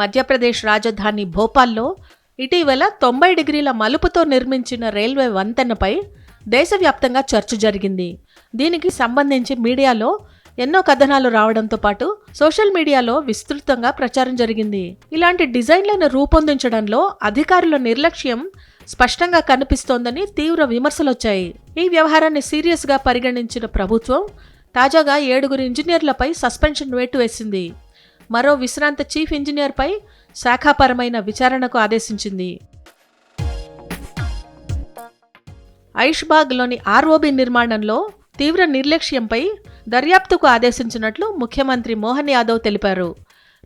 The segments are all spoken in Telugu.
మధ్యప్రదేశ్ రాజధాని భోపాల్లో ఇటీవల తొంభై డిగ్రీల మలుపుతో నిర్మించిన రైల్వే వంతెనపై దేశవ్యాప్తంగా చర్చ జరిగింది. దీనికి సంబంధించి మీడియాలో ఎన్నో కథనాలు రావడంతో పాటు సోషల్ మీడియాలో విస్తృతంగా ప్రచారం జరిగింది. ఇలాంటి డిజైన్లను రూపొందించడంలో అధికారుల నిర్లక్ష్యం స్పష్టంగా కనిపిస్తోందని తీవ్ర విమర్శలొచ్చాయి ఈ వ్యవహారాన్ని సీరియస్గా పరిగణించిన ప్రభుత్వం తాజాగా ఏడుగురు ఇంజనీర్లపై సస్పెన్షన్ వేటు వేసింది. మరో విశ్రాంత చీఫ్ ఇంజనీర్పై శాఖాపరమైన విచారణకు ఆదేశించింది. ఐష్బాగ్లోని ఆర్ఓబి నిర్మాణంలో తీవ్ర నిర్లక్ష్యంపై దర్యాప్తుకు ఆదేశించినట్లు ముఖ్యమంత్రి మోహన్ యాదవ్ తెలిపారు.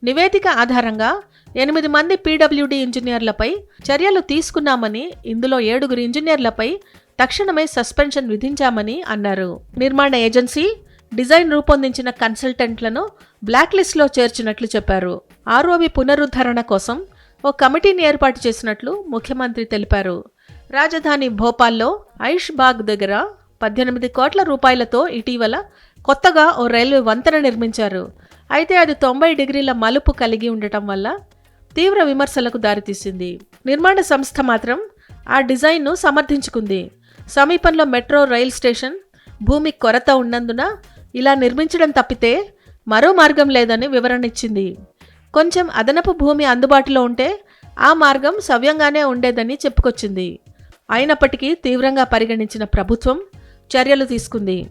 నివేదిక ఆధారంగా ఎనిమిది మంది పీడబ్ల్యూడి ఇంజనీర్లపై చర్యలు తీసుకున్నామని ఇందులో ఏడుగురు ఇంజనీర్లపై తక్షణమే సస్పెన్షన్ విధించామని అన్నారు. నిర్మాణ ఏజెన్సీ డిజైన్ రూపొందించిన కన్సల్టెంట్లను బ్లాక్ లిస్ట్లో చేర్చినట్లు చెప్పారు. ఆర్ఓబి పునరుద్ధరణ కోసం ఓ కమిటీని ఏర్పాటు చేసినట్లు ముఖ్యమంత్రి తెలిపారు. రాజధాని భోపాల్లో ఐష్ బాగ్ దగ్గర పద్దెనిమిది కోట్ల రూపాయలతో ఇటీవల కొత్తగా ఓ రైల్వే వంతెన నిర్మించారు. అయితే అది తొంభై డిగ్రీల మలుపు కలిగి ఉండటం వల్ల తీవ్ర విమర్శలకు దారితీసింది. నిర్మాణ సంస్థ మాత్రం ఆ డిజైన్ను సమర్థించుకుంది. సమీపంలో మెట్రో రైల్ స్టేషన్ భూమి కొరత ఉన్నందున ఇలా నిర్మించడం తప్పితే మరో మార్గం లేదని వివరణ ఇచ్చింది. కొంచెం అదనపు భూమి అందుబాటులో ఉంటే ఆ మార్గం సవ్యంగానే ఉండేదని చెప్పుకొచ్చింది. అయినప్పటికీ తీవ్రంగా పరిగణించిన ప్రభుత్వం చర్యలు తీసుకుంది.